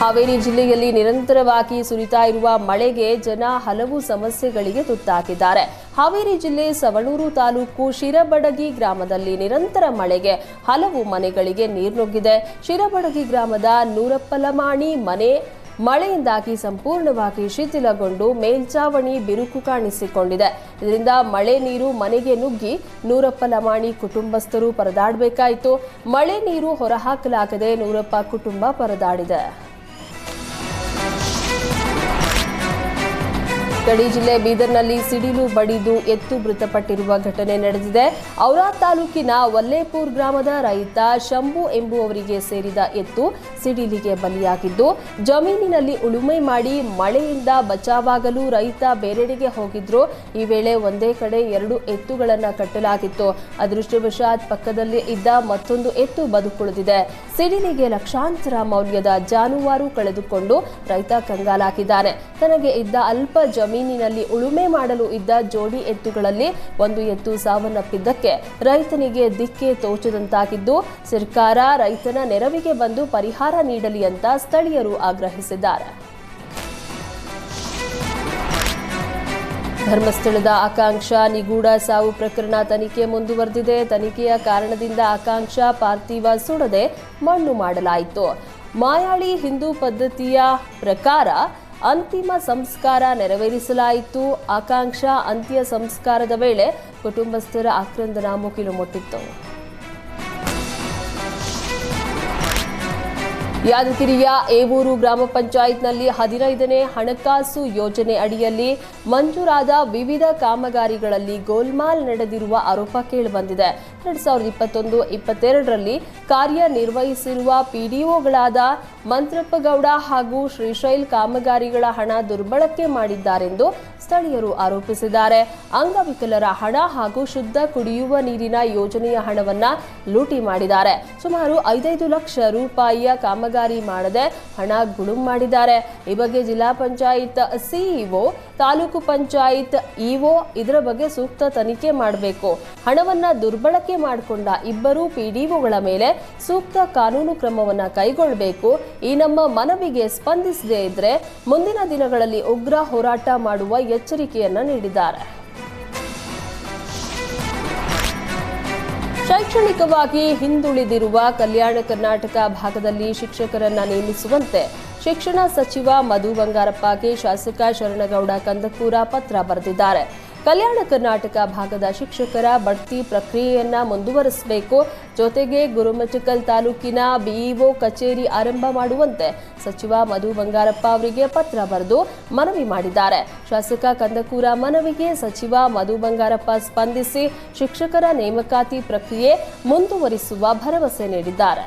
ಹಾವೇರಿ ಜಿಲ್ಲೆಯಲ್ಲಿ ನಿರಂತರವಾಗಿ ಸುರಿತಾ ಇರುವ ಮಳೆಗೆ ಜನ ಹಲವು ಸಮಸ್ಯೆಗಳಿಗೆ ತುತ್ತಾಗಿದ್ದಾರೆ ಹಾವೇರಿ ಜಿಲ್ಲೆ ಸವಣೂರು ತಾಲೂಕು ಶಿರಬಡಗಿ ಗ್ರಾಮದಲ್ಲಿ ನಿರಂತರ ಮಳೆಗೆ ಹಲವು ಮನೆಗಳಿಗೆ ನೀರು ನುಗ್ಗಿದೆ. ಶಿರಬಡಗಿ ಗ್ರಾಮದ ನೂರಪ್ಪಲಮಾಣಿ ಮನೆ ಮಳೆಯಿಂದಾಗಿ ಸಂಪೂರ್ಣವಾಗಿ ಶಿಥಿಲಗೊಂಡು ಮೇಲ್ಚಾವಣಿ ಬಿರುಕು ಕಾಣಿಸಿಕೊಂಡಿದೆ. ಇದರಿಂದ ಮಳೆ ನೀರು ಮನೆಗೆ ನುಗ್ಗಿ ನೂರಪ್ಪ ಲಮಾಣಿ ಕುಟುಂಬಸ್ಥರು ಪರದಾಡಬೇಕಾಯಿತು. ಮಳೆ ನೀರು ಹೊರಹಾಕಲಾಗದೆ ನೂರಪ್ಪ ಕುಟುಂಬ ಪರದಾಡಿದೆ. ಗಡಿ ಜಿಲ್ಲೆ ಬೀದರ್ನಲ್ಲಿ ಸಿಡಿಲು ಬಡಿದು ಎತ್ತು ಮೃತಪಟ್ಟಿರುವ ಘಟನೆ ನಡೆದಿದೆ. ಔರಾ ತಾಲೂಕಿನ ವಲ್ಲೇಪುರ್ ಗ್ರಾಮದ ರೈತ ಶಂಭು ಎಂಬುವವರಿಗೆ ಸೇರಿದ ಎತ್ತು ಸಿಡಿಲಿಗೆ ಬಲಿಯಾಗಿದ್ದು, ಜಮೀನಿನಲ್ಲಿ ಉಳುಮೆ ಮಾಡಿ ಮಳೆಯಿಂದ ಬಚಾವಾಗಲು ರೈತ ಬೇರೆಡೆಗೆ ಹೋಗಿದ್ರು. ಈ ವೇಳೆ ಒಂದೇ ಕಡೆ ಎರಡು ಎತ್ತುಗಳನ್ನು ಕಟ್ಟಲಾಗಿತ್ತು. ಅದೃಷ್ಟವಶಾತ್ ಪಕ್ಕದಲ್ಲಿ ಇದ್ದ ಮತ್ತೊಂದು ಎತ್ತು ಬದುಕುಳಿದಿದೆ. ಸಿಡಿಲಿಗೆ ಲಕ್ಷಾಂತರ ಮೌಲ್ಯದ ಜಾನುವಾರು ಕಳೆದುಕೊಂಡು ರೈತ ಕಂಗಾಲಾಗಿದ್ದಾನೆ. ತನಗೆ ಇದ್ದ ಅಲ್ಪ ಜಮೀನಿನಲ್ಲಿ ಉಳುಮೆ ಮಾಡಲು ಇದ್ದ ಜೋಡಿ ಎತ್ತುಗಳಲ್ಲಿ ಒಂದು ಎತ್ತು ಸಾವನ್ನಪ್ಪಿದ್ದಕ್ಕೆ ರೈತನಿಗೆ ದಿಕ್ಕೆ ತೋಚದಂತಾಗಿದ್ದು, ಸರ್ಕಾರ ರೈತನ ನೆರವಿಗೆ ಬಂದು ಪರಿಹಾರ ನೀಡಲಿ ಅಂತ ಸ್ಥಳೀಯರು ಆಗ್ರಹಿಸಿದ್ದಾರೆ. ಧರ್ಮಸ್ಥಳದ ಆಕಾಂಕ್ಷ ನಿಗೂಢ ಸಾವು ಪ್ರಕರಣ ತನಿಖೆ ಮುಂದುವರೆದಿದೆ. ತನಿಖೆಯ ಕಾರಣದಿಂದ ಆಕಾಂಕ್ಷ ಪಾರ್ಥಿವ ಸುಡದೆ ಮಣ್ಣು ಮಾಡಲಾಯಿತು. ಮಾಯಾಳಿ ಹಿಂದೂ ಪದ್ಧತಿಯ ಪ್ರಕಾರ ಅಂತಿಮ ಸಂಸ್ಕಾರ ನೆರವೇರಿಸಲಾಯಿತು. ಆಕಾಂಕ್ಷಾ ಅಂತ್ಯ ಸಂಸ್ಕಾರದ ವೇಳೆ ಕುಟುಂಬಸ್ಥರ ಆಕ್ರಂದನ ಮುಗಿಲು ಮುಟ್ಟಿತ್ತು ಯಾದಗಿರಿಯ ಏವೂರು ಗ್ರಾಮ ಪಂಚಾಯತ್ನಲ್ಲಿ ಹದಿನೈದನೇ ಹಣಕಾಸು ಯೋಜನೆ ಅಡಿಯಲ್ಲಿ ಮಂಜೂರಾದ ವಿವಿಧ ಕಾಮಗಾರಿಗಳಲ್ಲಿ ಗೋಲ್ಮಾಲ್ ನಡೆದಿರುವ ಆರೋಪ ಕೇಳಿಬಂದಿದೆ. ಎರಡ್ ಸಾವಿರದ ಇಪ್ಪತ್ತೊಂದು, ಇಪ್ಪತ್ತೆರಡರಲ್ಲಿ ಕಾರ್ಯನಿರ್ವಹಿಸಿರುವ ಪಿಡಿಒಗಳಾದ ಮಂತ್ರಪ್ಪಗೌಡ ಹಾಗೂ ಶ್ರೀಶೈಲ್ ಕಾಮಗಾರಿಗಳ ಹಣ ದುರ್ಬಳಕೆ ಮಾಡಿದ್ದಾರೆಂದು ಸ್ಥಳೀಯರು ಆರೋಪಿಸಿದ್ದಾರೆ. ಅಂಗವಿಕಲರ ಹಣ ಹಾಗೂ ಶುದ್ಧ ಕುಡಿಯುವ ನೀರಿನ ಯೋಜನೆಯ ಹಣವನ್ನು ಲೂಟಿ ಮಾಡಿದ್ದಾರೆ. ಸುಮಾರು ಐದೈದು ಲಕ್ಷ ರೂಪಾಯಿಯ ಕಾಮಗಾರಿ ಮಾಡದೆ ಹಣ ಗುಳುಂ ಮಾಡಿದ್ದಾರೆ. ಈ ಬಗ್ಗೆ ಜಿಲ್ಲಾ ಪಂಚಾಯತ್ ಸಿಇಒ, ತಾಲೂಕು ಪಂಚಾಯತ್ ಇಒ ಇದರ ಬಗ್ಗೆ ಸೂಕ್ತ ತನಿಖೆ ಮಾಡಬೇಕು. ಹಣವನ್ನ ದುರ್ಬಳಕೆ ಮಾಡಿಕೊಂಡ ಇಬ್ಬರು ಪಿಡಿಒಗಳ ಮೇಲೆ ಸೂಕ್ತ ಕಾನೂನು ಕ್ರಮವನ್ನ ಕೈಗೊಳ್ಳಬೇಕು ಈ ನಮ್ಮ ಮನವಿಗೆ ಸ್ಪಂದಿಸದೇ ಇದ್ರೆ ಮುಂದಿನ ದಿನಗಳಲ್ಲಿ ಉಗ್ರ ಹೋರಾಟ ಮಾಡುವ ಎಚ್ಚರಿಕೆಯನ್ನ ನೀಡಿದ್ದಾರೆ. ಶೈಕ್ಷಣಿಕವಾಗಿ ಹಿಂದುಳಿದಿರುವ ಕಲ್ಯಾಣ ಕರ್ನಾಟಕ ಭಾಗದಲ್ಲಿ ಶಿಕ್ಷಕರನ್ನ ನೇಮಿಸುವಂತೆ ಶಿಕ್ಷಣ ಸಚಿವ ಮಧು ಬಂಗಾರಪ್ಪಗೆ ಶಾಸಕ ಶರಣಗೌಡ ಕಂದಕೂರ ಪತ್ರ ಬರೆದಿದ್ದಾರೆ. ಕಲ್ಯಾಣ ಕರ್ನಾಟಕ ಭಾಗದ ಶಿಕ್ಷಕರ ಬಡ್ತಿ ಪ್ರಕ್ರಿಯೆಯನ್ನ ಮುಂದುವರಿಸಬೇಕು. ಜೊತೆಗೆ ಗುರುಮಠಕಲ್ ತಾಲೂಕಿನ ಬಿಇಒ ಕಚೇರಿ ಆರಂಭ ಮಾಡುವಂತೆ ಸಚಿವ ಮಧು ಬಂಗಾರಪ್ಪ ಅವರಿಗೆ ಪತ್ರ ಬರೆದು ಮನವಿ ಮಾಡಿದ್ದಾರೆ. ಶಾಸಕ ಕಂದಕೂರ ಮನವಿಗೆ ಸಚಿವ ಮಧು ಬಂಗಾರಪ್ಪ ಸ್ಪಂದಿಸಿ ಶಿಕ್ಷಕರ ನೇಮಕಾತಿ ಪ್ರಕ್ರಿಯೆ ಮುಂದುವರಿಸುವ ಭರವಸೆ ನೀಡಿದ್ದಾರೆ.